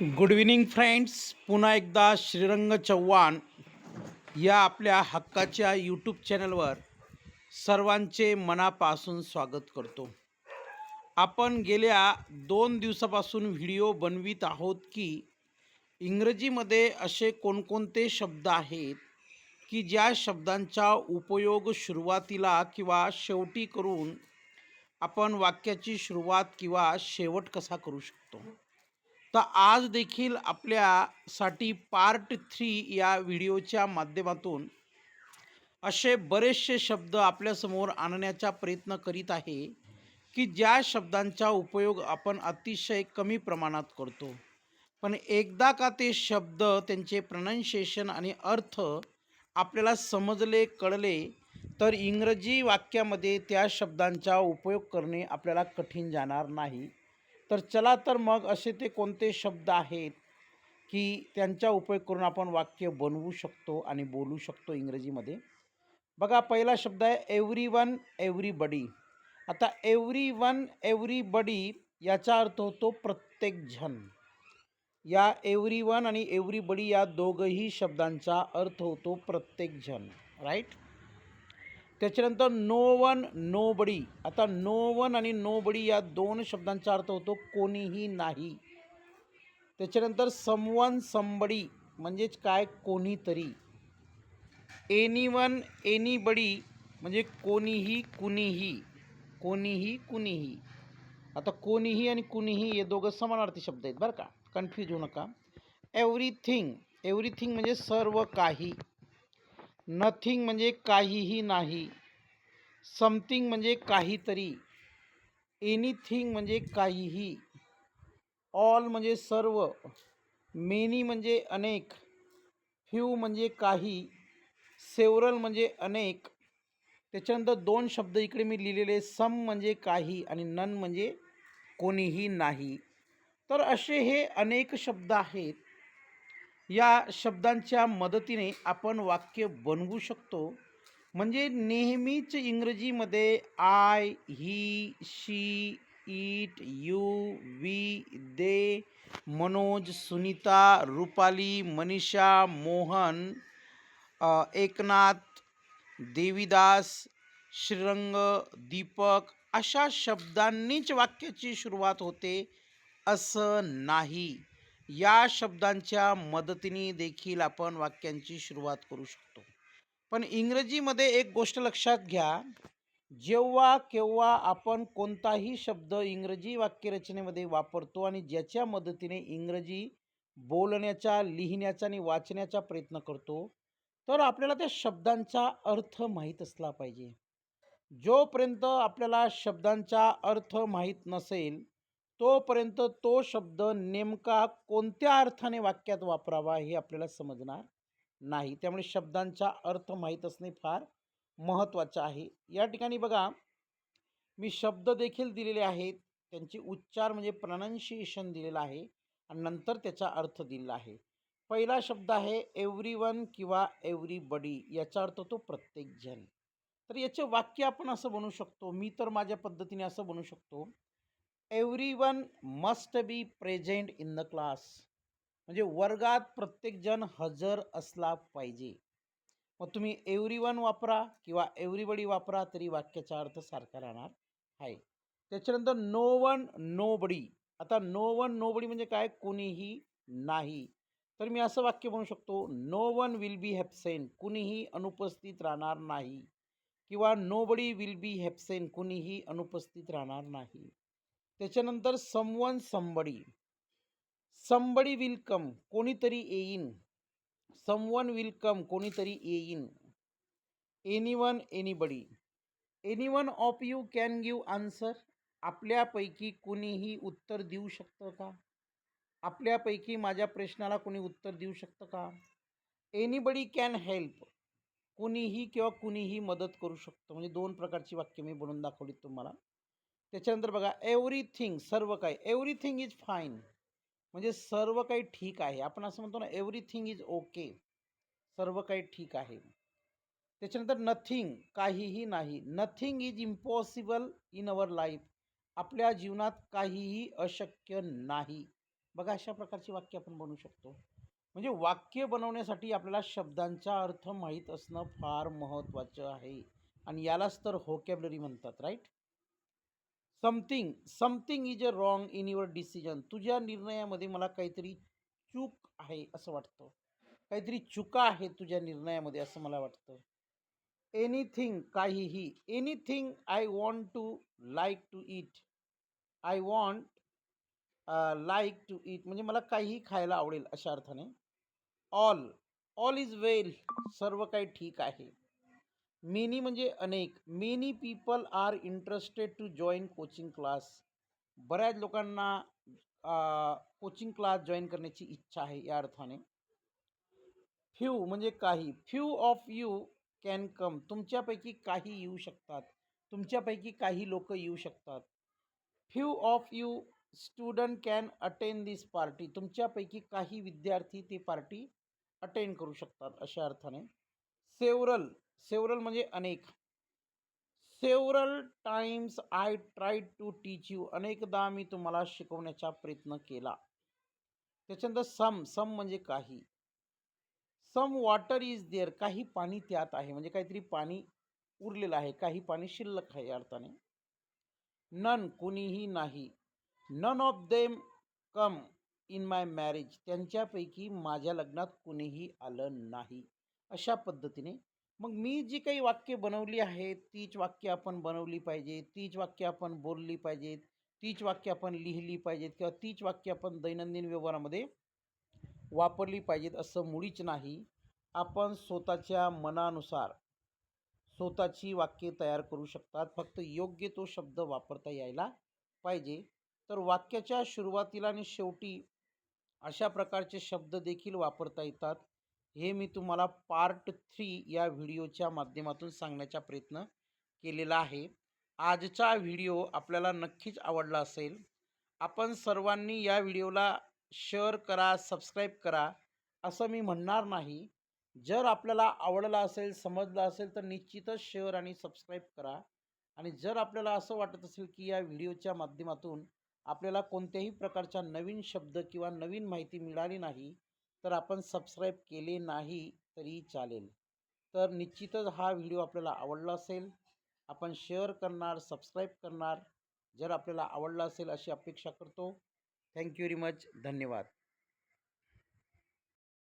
Good evening friends पुन्हा एकदा श्रीरंग चव्हाण या आपल्या हक्काच्या यूट्यूब चॅनलवर सर्वांचे मनापासून स्वागत करतो. आपण गेल्या दोन दिवसापासून व्हिडिओ बनवित आहोत की इंग्रजीमध्ये असे कोणकोणते शब्द आहेत की ज्या शब्दांचा उपयोग सुरुवातीला किंवा शेवटी करून आपण वाक्याची सुरुवात किंवा शेवट कसा करू शकतो? तर आज देखील आपल्यासाठी पार्ट थ्री या व्हिडिओच्या माध्यमातून असे बरेचसे शब्द आपल्यासमोर आणण्याचा प्रयत्न करीत आहे की ज्या शब्दांचा उपयोग आपण अतिशय कमी प्रमाणात करतो. पण एकदा का ते शब्द त्यांचे प्रनन्शिएशन आणि अर्थ आपल्याला समजले कळले तर इंग्रजी वाक्यामध्ये त्या शब्दांचा उपयोग करणे आपल्याला कठीण जाणार नाही. तर चला तर मग असे ते कोणते शब्द आहेत की त्यांचा उपयोग करून आपण वाक्य बनवू शकतो आणि बोलू शकतो इंग्रजीमध्ये? बघा पहिला शब्द आहे एव्हरी वन एव्हरीबडी आता एव्हरी वन एव्हरीबडी याचा अर्थ होतो प्रत्येकजण. या एव्हरी वन आणि एव्हरीबडी या दोघही शब्दांचा अर्थ होतो प्रत्येक जण राईट त्याच्यानंतर नो वन नो बडी. आता नो वन आणि नो बडी या दोन शब्दांचा अर्थ होतो कोणीही नाही. त्याच्यानंतर समवन समबडी म्हणजेच काय? कोणीतरी. एनी वन एनी बडी म्हणजे कोणीही कुणीही. कोणीही कुणीही. आता कोणीही आणि कुणीही हे दोघं समानार्थी शब्द आहेत बरं का? कन्फ्यूज होऊ नका. एव्हरीथिंग एव्हरीथिंग म्हणजे सर्व काही. नथिंग म्हणजे काहीही नाही. समथिंग म्हणजे काहीतरी. एनिथिंग म्हणजे काहीही. ऑल म्हणजे सर्व. मेनी म्हणजे अनेक. फ्यू म्हणजे काही. सेवरल म्हणजे अनेक. त्याच्यानंतर दोन शब्द इकडे मी लिहिलेले सम म्हणजे काही आणि नन म्हणजे कोणीही नाही. तर असे हे अनेक शब्द आहेत. या शब्दांच्या मदतीने आपण वाक्य बनवू शकतो. म्हणजे नेहमीच इंग्रजीमध्ये I he she it you we they Manoj Sunita Rupali Manisha Mohan Eknath Devidas Shrirang Deepak अशा शब्दांनीच वाक्याची सुरुवात होते. असं नाही. या शब्दांच्या मदतीने देखील आपण वाक्यांची सुरुवात करू शकतो. पण इंग्रजीमध्ये एक गोष्ट लक्षात घ्या. जेव्हा केव्हा आपण कोणताही शब्द इंग्रजी वाक्यरचनेमध्ये वापरतो आणि ज्याच्या मदतीने इंग्रजी बोलण्याचा लिहिण्याचा आणि वाचण्याचा प्रयत्न करतो तर आपल्याला त्या शब्दांचा अर्थ माहीत असला पाहिजे. जोपर्यंत आपल्याला शब्दांचा अर्थ माहीत नसेल तोपर्यंत तो शब्द नेमका कोणत्या अर्थाने वाक्यात वापरावा हे आपल्याला समजणार नाही. त्यामुळे शब्दांचा अर्थ माहीत असणे फार महत्त्वाचं आहे. या ठिकाणी बघा मी शब्द देखील दिलेले आहेत. त्यांचे उच्चार म्हणजे प्रनन्शिएशन दिलेलं आहे आणि नंतर त्याचा अर्थ दिलेला आहे. पहिला शब्द आहे एव्हरी वन किंवा एव्हरीबडी याचा अर्थ तो प्रत्येकजण. तर याचे वाक्य आपण असं बनवू शकतो. मी तर माझ्या पद्धतीने असं बनवू शकतो. Everyone must be present in the class म्हणजे वर्गात प्रत्येकजण हजर असला पाहिजे. मग तुम्ही एव्हरी वन वापरा किंवा एव्हरीबडी वापरा तरी वाक्याचा अर्थ सारखा राहणार आहे. त्याच्यानंतर नो वन नो बडी आता नो वन नो बडी म्हणजे काय? कोणीही नाही. तर मी असं वाक्य म्हणू शकतो no one will be absent कुणीही अनुपस्थित राहणार नाही. किंवा no Badi will be absent कुणीही अनुपस्थित राहणार नाही. त्याच्यानंतर someone somebody somebody will come कोणीतरी येईन. समवन विल कम कोणीतरी येईन. Anyone anybody any one of you can give answer आपल्यापैकी कुणीही उत्तर देऊ शकतं का? आपल्यापैकी माझ्या प्रश्नाला कुणी उत्तर देऊ शकतं का? एनीबडी कॅन हेल्प कुणीही किंवा कुणीही मदत करू शकतो. म्हणजे दोन प्रकारची वाक्य मी बनवून दाखवली तुम्हाला. त्याच्यानंतर बघा एव्हरीथिंग सर्व काही एव्हरीथिंग इज फाईन म्हणजे सर्व काही ठीक आहे. आपण असं म्हणतो ना एव्हरीथिंग इज ओके सर्व काही ठीक आहे. त्याच्यानंतर नथिंग काहीही नाही. Nothing is impossible in our life आपल्या जीवनात काहीही अशक्य नाही. बघा अशा प्रकारची वाक्य आपण बनवू शकतो. म्हणजे वाक्य बनवण्यासाठी आपल्याला शब्दांचा अर्थ माहीत असणं फार महत्त्वाचं आहे. आणि यालाच तर होकॅबलरी म्हणतात right something something is a wrong in your decision. तुझ्या निर्णयामध्ये मला काहीतरी चूक आहे असं वाटतं. काहीतरी चुका आहे तुझ्या निर्णयामध्ये असं मला वाटतं. एनिथिंग काहीही anything I want to like to eat I want like to eat म्हणजे मला काहीही खायला आवडेल अशा अर्थाने. ऑल ऑल इज वेल सर्व काही ठीक आहे. मेनी म्हणजे अनेक. Many people are interested to join coaching class. बऱ्याच लोकांना कोचिंग क्लास जॉईन करण्याची इच्छा आहे या अर्थाने. फ्यू म्हणजे काही. Few of you can come. तुमच्यापैकी काही येऊ शकतात. तुमच्यापैकी काही लोक येऊ शकतात. Few of you student can attend this party. तुमच्यापैकी काही विद्यार्थी ती पार्टी अटेंड करू शकतात अशा अर्थाने. सेवरल सेवरल म्हणजे अनेक. Several times I try to teach you. अनेकदा मी तुम्हाला शिकवण्याचा प्रयत्न केला. त्याच्यानंतर सम सम म्हणजे काही. Some water is there. काही पाणी त्यात आहे. म्हणजे काहीतरी पाणी उरलेलं आहे. काही पाणी शिल्लक आहे या अर्थाने. नन कुणीही नाही. None of them come in my marriage. त्यांच्यापैकी माझ्या लग्नात कुणीही आलं नाही. अशा पद्धतीने. मग मी जी काही वाक्य बनवली आहेत तीच वाक्य आपण बनवली पाहिजे तीच वाक्य आपण बोलली पाहिजेत तीच वाक्य आपण लिहिली पाहिजेत किंवा तीच वाक्य आपण दैनंदिन व्यवहारामध्ये वापरली पाहिजेत असं मुळीच नाही. आपण स्वतःच्या मनानुसार स्वतःची वाक्ये तयार करू शकतात. फक्त योग्य तो शब्द वापरता यायला पाहिजे. तर वाक्याच्या सुरुवातीला आणि शेवटी अशा प्रकारचे शब्द देखील वापरता येतात. हे मी तुम्हाला पार्ट थ्री या व्हिडिओच्या माध्यमातून सांगण्याचा प्रयत्न केलेला आहे. आजचा व्हिडिओ आपल्याला नक्कीच आवडला असेल. आपण सर्वांनी या व्हिडिओला शेअर करा सबस्क्राईब करा असं मी म्हणणार नाही. जर आपल्याला आवडला असेल समजलं असेल तर निश्चितच शेअर आणि सबस्क्राईब करा. आणि जर आपल्याला असं वाटत असेल की या व्हिडिओच्या माध्यमातून आपल्याला कोणत्याही प्रकारचा नवीन शब्द किंवा नवीन माहिती मिळाली नाही तर आपण सबस्क्राईब केले नाही तरी चालेल. तर निश्चितच हा व्हिडिओ आपल्याला आवडला असेल. आपण शेअर करणार सबस्क्राईब करणार जर आपल्याला आवडला असेल अशी अपेक्षा करतो. थँक्यू व्हेरी मच धन्यवाद.